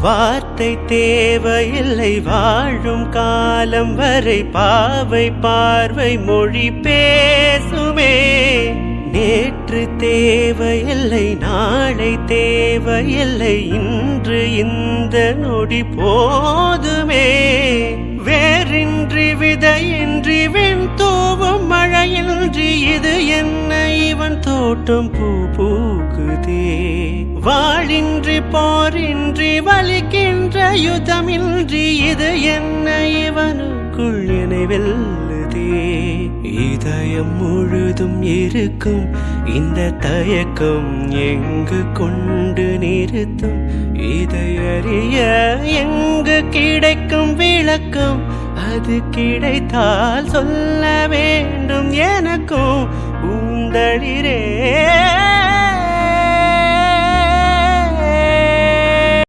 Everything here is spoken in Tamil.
வார்த்தை தேவையில்லை வாழும் காலம் வரை பாவை பார்வை மொழி பேசுமே. நேற்று தேவையில்லை நாளை தேவையில்லை இன்று இந்த நொடி போதுமே. வேறின்றி விதையின்றி வெண் தூவும் மழையின்றி இது என்ன இவன் தோட்டம் பூ பூக்குதே. வாழின்றி போரின்றி வலிக்கின்ற யுதமின்றி இது என்ன இவனுக்குள் நினைவெல்லுதே? இதயம் முழுதும் இருக்கும். இந்த தயக்கம் எங்கு கொண்டு நிறுத்தும்? இதையறிய எங்கு கிடைக்கும் விளக்கம்? அது கிடைத்தால் சொல்ல வேண்டும் எனக்கும். உந்தளிரே